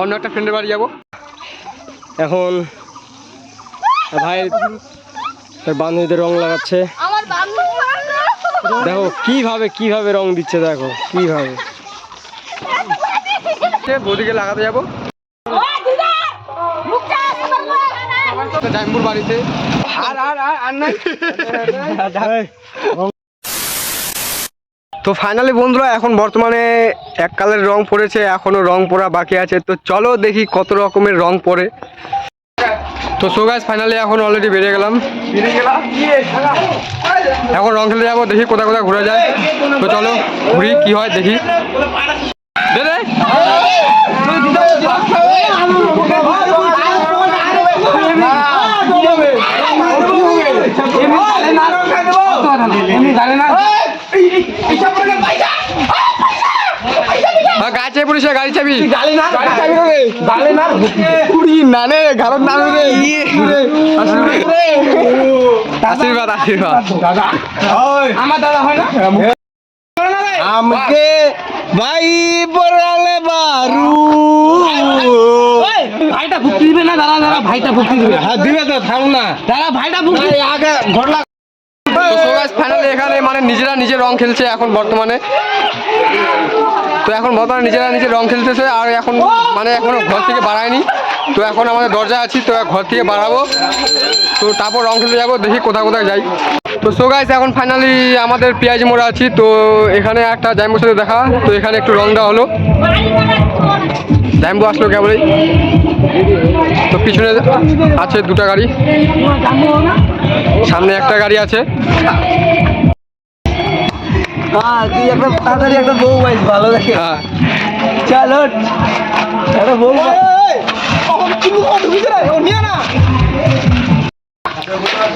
অন্য একটা ফ্রেন্ডের বাড়ি যাব। এখন ভাই তার বান্ধবীদের রং লাগাচ্ছে। দেখো কীভাবে কীভাবে রং দিচ্ছে দেখো কীভাবে। বৌদিকে লাগাতে যাব। জাইম্বুর বাড়িতে। আর আর আর আর নাই। তো ফাইনালি বন্ধুরা, এখন বর্তমানে এক কালের রং পড়েছে, এখনও রং পড়া বাকি আছে। তো চলো দেখি কত রকমের রং পড়ে। তো সো গাইস ফাইনালি এখন অলরেডি বেরিয়ে গেলাম। এখন রং খেলে যাব, দেখি কোথায় কোথায় ঘুরে যায়। তো চলো ঘুরি, কি হয় দেখি। দে দে। গাছে পুলিশে গাড়ি চাবি। গাড়ি চাবি রে গাড়ি না। কুড়ি না রে ঘর না রে। আশীর্বাদ আশীর্বাদ। আমার দাদা হয় না? আমাকে ভাই বড়ালে বারু। ভাইটা ফুকি দিবে না? দাদা দাদা ভাইটা ফুকি দিবে। হ্যাঁ দিবে তো থাম না। দাদা ভাইটা ফুকি আগে ঘটলা এখানে মানে নিজেরা নিজে রং খেলছে এখন বর্তমানে। তো এখন বর্তমানে নিজেরা নিজে রং খেলতেছে আর এখন মানে এখনও ঘর থেকে বাড়ায়নি। তো এখন আমাদের দরজা আছি, তো ঘর থেকে বাড়াবো। তো তারপর রং খেলতে যাব, দেখি কোথায় কোথায় যাই। তো সো গাইস এখন ফাইনালি আমাদের পেঁয়াজি মোড়া আছি তো এখানে একটা জাইম্বুর সাথে দেখা তো এখানে একটু রং দেওয়া হলো জাইম্বু আসলো কেবলই তো পিছনে আছে দুটা গাড়ি সামনে একটা গাড়ি আছে তুই একটা তাড়াতাড়ি একটা বউ পাইস ভালো দেখে হ্যাঁ চলো একটা বউ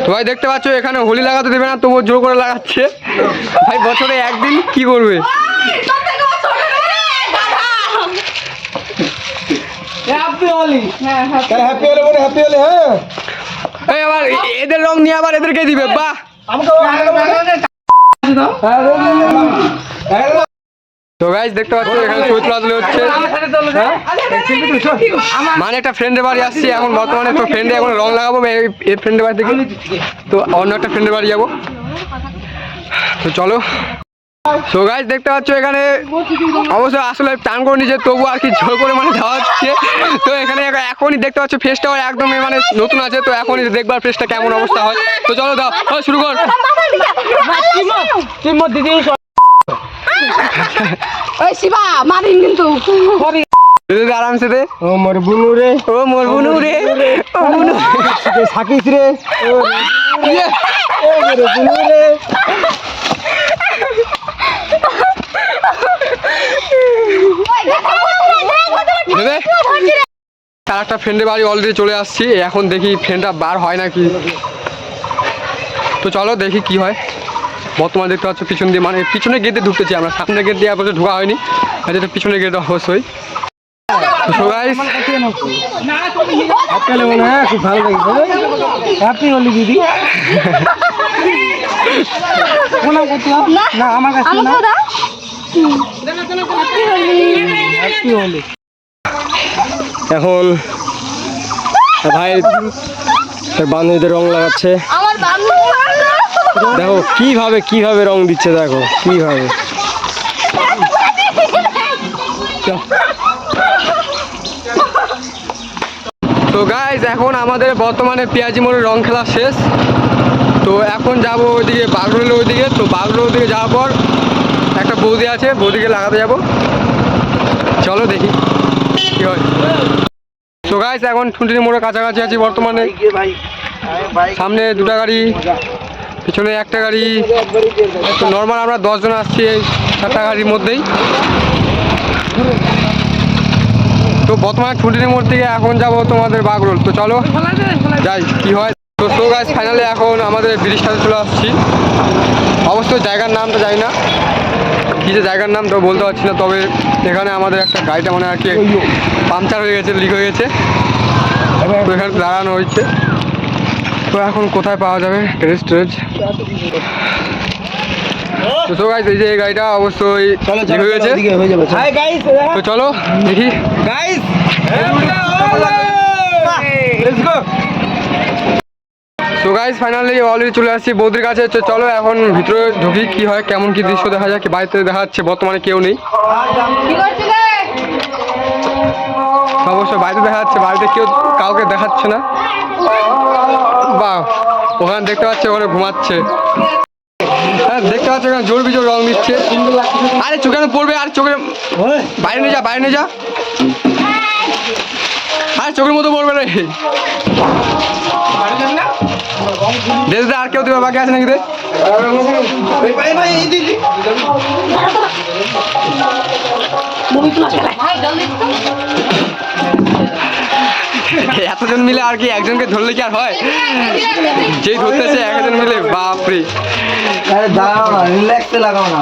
ভাই দেখতে পাচ্ছ এখানে হোলি লাগাতে দেবে না তবুও জোর করে লাগাচ্ছে। ভাই বছরে একদিন কি করবে বলে হ্যাপি হলে হ্যাঁ। আবার এদের রং নিয়ে আবার এদেরকে দিবে বাহ। তো গাইজ দেখতে পাচ্ছ এখানে ছবি তোলাতুলি হচ্ছে হ্যাঁ? মানে একটা ফ্রেন্ডের বাড়ি আসছি এখন বর্তমানে তো ফ্রেন্ডে এখন রং লাগাবো এই- ফ্রেন্ডের বাড়ি থেকে তো অন্য একটা ফ্রেন্ডের বাড়ি যাব তো চলো তো গাইজ দেখতে পাচ্ছ এখানে অবশ্য আসলে টান করে নিজে তবু আর কি জোর করে মানে যাওয়া হচ্ছে তো এখানে এখনই দেখতে পাচ্ছ ফেসটাও একদমই মানে নতুন আছে তো এখনই দেখবার ফেসটা কেমন অবস্থা হয় তো চলো দাও শুরু কর ওই শিবা মারিন কিন্তু আরামসে দে ও মোর বুনু রে ও মোর বুনু রে ও বুনু সাকিস রে ইয়ে। ও রে বুনু রে। তার একটা ফ্রেন্ডের বাড়ি অলরেডি চলে আসছি এখন দেখি ফ্রেন্ডটা বার হয় নাকি তো চলো দেখি কি হয় বর্তমানে দেখতে পাচ্ছ পিছন দিয়ে মানে পিছনে গেটে ঢুকতেছি আমরা। সামনে গেট দিয়ে আপাতত ঢোকা হয়নি। যেটা পিছনে গেট অবশ্যই। তো গাইস আপনার খুব ভালো লাগছে হ্যাপি হোলি দিদি। কোন করছিলাম না আমার কাছে না। আমাকে দাও হ্যাপি হোলি এখন ভাই বান্ধবীদের রং লাগাচ্ছে। আমার বান্ধবী দেখো, কীভাবে কীভাবে রং দিচ্ছে, দেখো, কীভাবে। তো গাইজ এখন আমাদের বর্তমানে পেঁয়াজি মোড়ের রং খেলা শেষ। তো এখন যাব ওইদিকে বাগরুলের ওইদিকে। তো বাগরুলের ওইদিকে যাওয়ার পর একটা বৌদি আছে, বৌদিকে লাগাতে যাব। চলো দেখি, কি হয়। তো গাইজ এখন ঠুনটুনি মোড়ের কাছাকাছি আছি বর্তমানে। সামনে দুটা গাড়ি। পিছনে একটা গাড়ি নর্মাল আমরা দশজন আসছি এই চারটা গাড়ির মধ্যেই। তো বর্তমানে ছুটির মোড় থেকে এখন যাব তোমাদের বাগরোল। তো চলো যাই কি হয়। তো সো গাছ ফাইনালে এখন আমাদের ব্রিজটাতে চলে আসছি। অবশ্যই জায়গার নামটা জানি না। কী যে জায়গার নাম তো বলতে পারছি না তবে এখানে আমাদের একটা গাড়িটা মানে আর কি পাংচার হয়ে গেছে লিক হয়ে গেছে। তো এখানে দাঁড়ানো হয়েছে। তো এখন কোথায় পাওয়া যাবে টেরেস ট্রেস তো গাইস এই যে এই গাড়িটা অবশ্যই তো চলো দেখি। তো ফাইনালি অলরেডি চলে আসছি বৌদির কাছে। তো চলো এখন ভিতরে ঢুকি কি হয় কেমন কি দৃশ্য দেখা যায় কি বাড়িতে দেখা যাচ্ছে বর্তমানে কেউ নেই। অবশ্য বাড়িতে দেখা যাচ্ছে বাড়িতে কেউ কাউকে দেখাচ্ছে না। বাহ ওখানে দেখতে পাচ্ছে ওখানে ঘুমাচ্ছে। হ্যাঁ দেখতে পাচ্ছ ওখানে জোর বিজোর রং দিচ্ছে আরে চোখে পড়বে আর চোখে বাইরে নিয়ে যা বাইরে নিয়ে যা। আরে চোখের মতো পড়বে রে। দে দে, আর কেউ দেবে বাকি আছে নাকি দে ভাই জলদি এতজন মিলে আর কি একজনকে ধরলে কি আর হয়? যেই ধরতেছে একজন মিলে বাপরে। আরে দাঁড়াও না রিল্যাক্সে লাগাও না।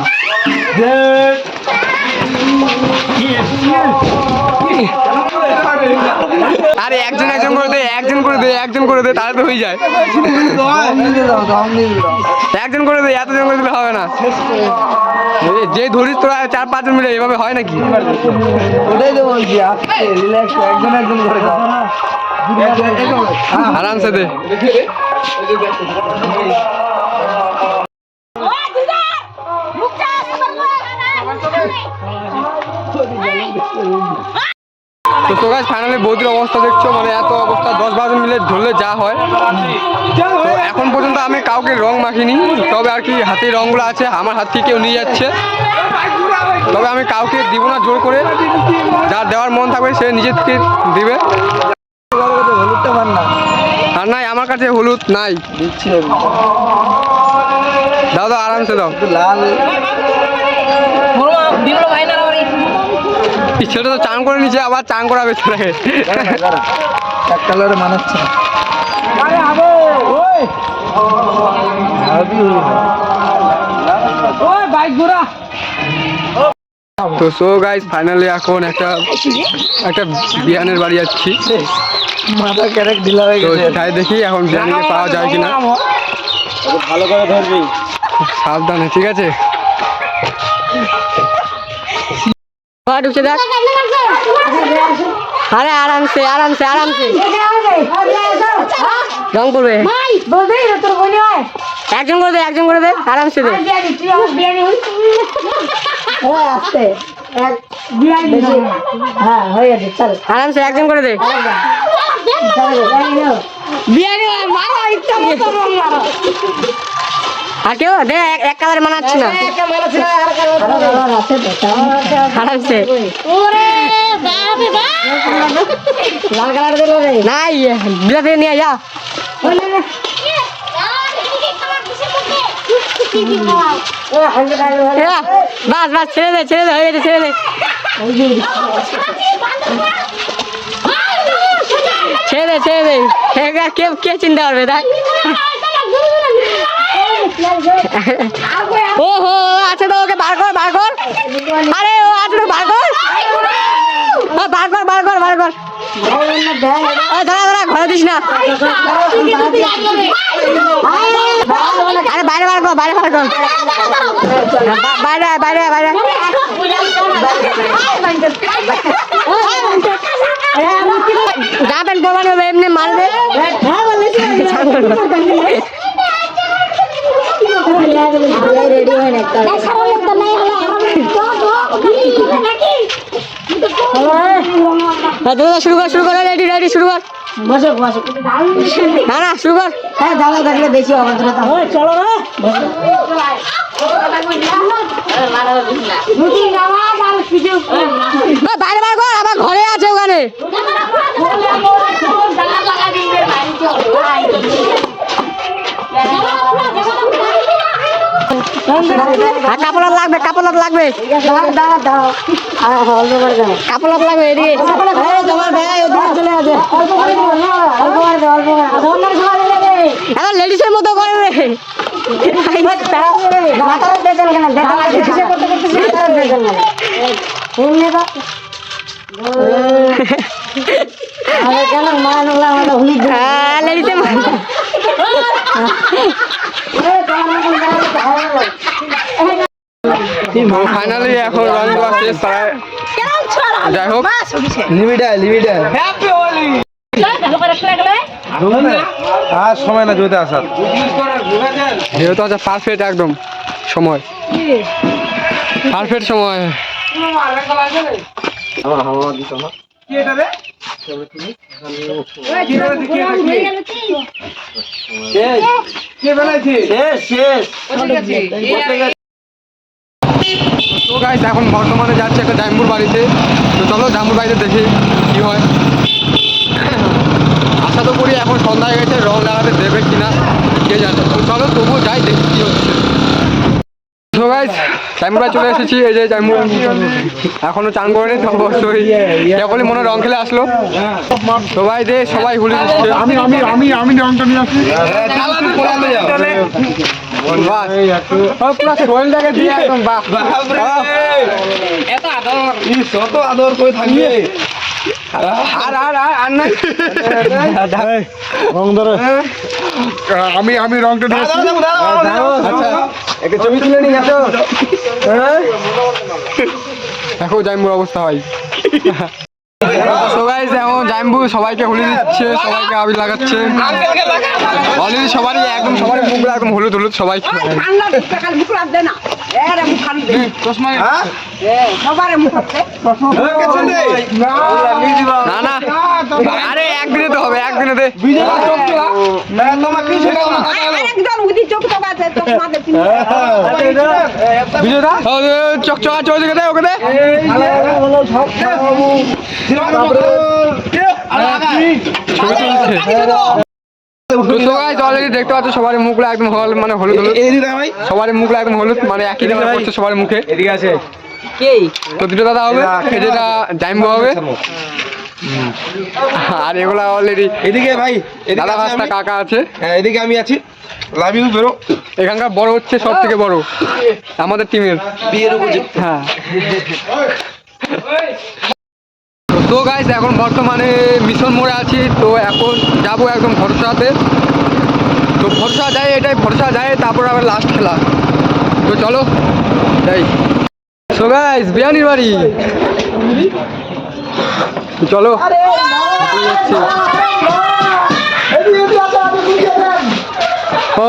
আরে একজন একজন করে দে, একজন করে দে, একজন করে দে, তাহলে তো হয়ে যায়। একজন করে দে এতজন করে দিলে হবে না। যে ধরিস তোরা চার পাঁচজন মিলে, এভাবে হয় নাকি? ওটাই আরামসে দে। তো তো গাছ ফাইনালি বৌদির অবস্থা দেখছ মানে এত অবস্থা, দশ বারো মিলে ধরলে যা হয়। এখন পর্যন্ত আমি কাউকে রং মাখিনি, তবে আর কি হাতের রঙগুলো আছে, আমার হাত থেকে নিয়ে যাচ্ছে। তবে আমি কাউকে দিব না জোর করে যার দেওয়ার মন থাকবে সে নিজের থেকে দিবে। আর নাই, আমার কাছে হলুদ নাই। দিচ্ছি আরামসে দাও। লাল। ছেলেটা তো চান করে নিচে আবার চান করাবে দাঁড়া এক কালারে মানাচ্ছে তো সো গাইস ফাইনালি এখন একটা একটা বিয়ানের বাড়ি যাচ্ছি। মাথা ক্যারেক ঢিলা হয়ে গেছে। তাই দেখি এখন বিয়ানিকে পাওয়া যায় কিনা। ভালো করে ধরবি। সাবধানে ঠিক আছে? আরে আরামসে আরামসে আরামসে। রং করবে একজন করে দে, একজন করে দে, আরামসে দে। আরামসে, একজন করে দে। বিরিয়ানি মারো ইচ্ছা আর কেউ দে এক- কালারে মানাচ্ছি না। দিল রে। নাই বিলাতে নিয়ে যা। বাস বাস ছেড়ে দে ছেড়ে দে হয়ে গেছে ছেড়ে দে। ছেড়ে দে ছেড়ে দে। কে চিন্তা করবে দেখ। ও হো আছে তো ওকে বার কর বার কর। আরে ও আছে তো বার কর। বার কর বার কর বার কর। দাঁড়া দাঁড়া ঘরে দিস না। আরে বাইরে বার কর বাইরে বার কর। বাইরে বাইরে বাইরে। যা প্যান্ট হবে এমনি মারবে। হ্যাঁ, দাদা শুরু কর শুরু কর রেডি রেডি শুরু কর। না না শুরু কর। হ্যাঁ দাদা থাকলে বেশি অভদ্রতা চলো রে বাইরে বার কর আবার ঘরে আছে ওখানে। কাপড় লাগবে কাপড় লাগবে। হ্যাঁ কাপড় লাগবে এদিকে। লেডিসের মতো করে রে। হ্যাঁ লেডিসের ফাইনালি এখন রং দেওয়া শেষ প্রায় যাই হোক লিমিট আয় লিমিট আয়। আর সময় না জুতে আসার। যেহেতু আছে পারফেক্ট একদম সময়। পারফেক্ট সময়। তো গাইস এখন বর্তমানে যাচ্ছে একটা জাম্বুর বাড়িতে। তো চলো জাম্বুর বাড়িতে দেখি কি হয়। আশা তো করি এখন সন্ধ্যা হয়ে গেছে রং লাগাতে দেবে কিনা কে জানে। তো চলো তবুও যাই দেখি কি হচ্ছে। তো গাইস জাম্বুর চলে এসেছি। এই যে জাম্বুর এখনও চান করেনি তো অবশ্যই। যখনই মনে হয় রং খেলে আসলো। তো ভাই যে সবাই হুলি দিচ্ছে। আমি আমি আমি আমি রংটা নিয়ে আসি আদর করে থাকবে রং আমি আমি রংটা একটা ছবি তুলে নিয়ে আসো। দেখো মোর অবস্থা হয় তো গাইস এখন জাইম্বু সবাইকে হুলি দিচ্ছে সবাইকে আবির লাগাচ্ছে অলরেডি সবারই একদম সবারই মুখগুলো একদম হলুদ হলুদ সবাই মুখ না মুখ মুখ না না আরে একদিনে তো হবে একদিনে দে চোখ চোখ চোখ চক চক ওকে অলরেডি দেখতে পাচ্ছ সবার মুখগুলো একদম হল মানে হলুদ সবার মুখগুলো একদম হলুদ মানে একই রকম করছে সবার মুখে। এদিকে আছে। তো দুটো দাদা হবে যেটা জাইম্বু হবে। আর এগুলা অলরেডি এদিকে ভাই এদিকে দাদা ভাস্তা। কাকা আছে। হ্যাঁ এদিকে আমি আছি। লাভ ইউ বেরো এখানকার বড় হচ্ছে সব থেকে বড়। আমাদের টিমের বিয়ের উপরে হ্যাঁ। তো গাইস এখন বর্তমানে মিশন মোড়ে আছি। তো এখন যাব একদম ভরসাতে। তো ভরসা যায় এটাই ভরসা যায় তারপর আবার লাস্ট খেলা। তো চলো যাই। সো গাইস বিয়ানির বাড়ি। চলো ও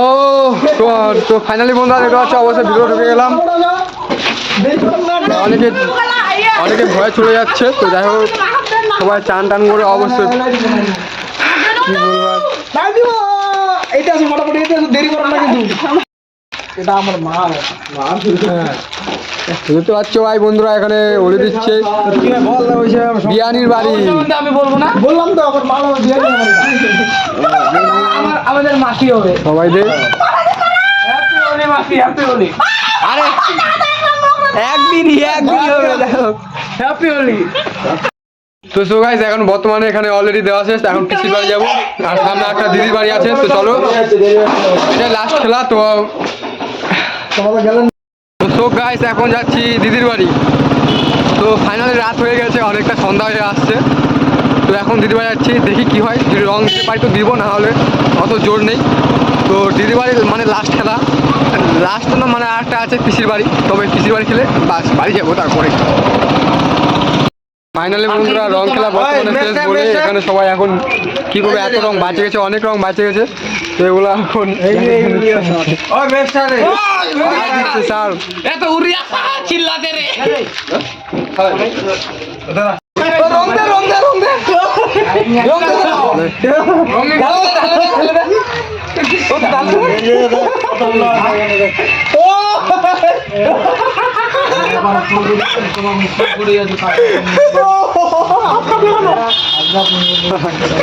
তো তো ফাইনালি বন্ধুরা দেখতে পাচ্ছ অবশ্যই ভিডিও ঢুকে গেলাম। অনেকে অনেকে ভয়ে চলে যাচ্ছে, তো যাই হোক, সবাই চান টান করে অবশ্যই ভাই বন্ধুরা, এখানে দিচ্ছে। বল সব বিয়ানির বাড়ি। আমি বলব না বললাম তো আমাদের মাসি হবে সবাই আরে একদিনই একদিনই হবে দেখো হ্যাপি হোলি তো সো গাইস এখন বর্তমানে এখানে অলরেডি দেওয়া শেষ এখন পিসির বাড়ি যাব। আর সামনে একটা দিদির বাড়ি আছে তো চলো। এটা লাস্ট খেলা তো সো গাইস এখন যাচ্ছি দিদির বাড়ি। তো ফাইনালি রাত হয়ে গেছে অনেকটা সন্ধ্যা হয়ে আসছে। তো এখন দিদির বাড়ি যাচ্ছি দেখি কি হয়। যদি রং দিতে পারি তো দিব না হলে অত জোর নেই। তো দিদির বাড়ি মানে লাস্ট খেলা। লাস্ট না মানে আরেকটা আছে পিসির বাড়ি। তবে পিসির বাড়ি খেলে বাস বাড়ি যাব তারপরে। ফাইনালি বন্ধুরা রং খেলা বর্তমানে শেষ বলে এখানে সবাই এখন কি করবে এত রং বাঁচে গেছে অনেক রং বাঁচে গেছে। তো এগুলো এখন ওই বেস্ট রে স্যার। রং। দে রং দে রং দে। রং দে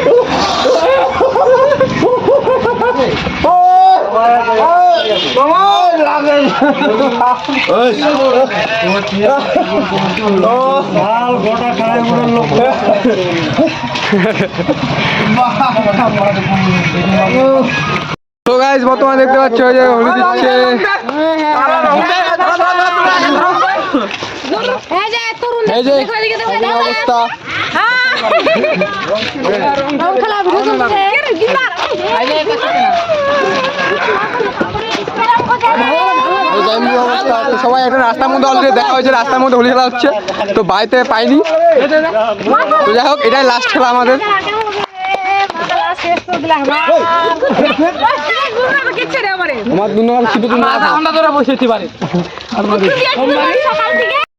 ও রং দে তো গাইস বর্তমানে দেখতে পাচ্ছ ওই যে হলুদ দিচ্ছে এই যে তরুণ এই যে দেখো এদিকে দেখো, এই দাদা। অবস্থা রং খেলা অবস্থা তো সবাই একটা রাস্তার মধ্যে অলরেডি দেখা হয়েছে রাস্তার মধ্যে হোলি খেলা হচ্ছে তো বাড়িতে পাইনি। তো যাই হোক এটাই লাস্ট খেলা আমাদের। আমার কিচ্ছে রে আমারে ধরে বসেছি বাড়ি সকাল থেকে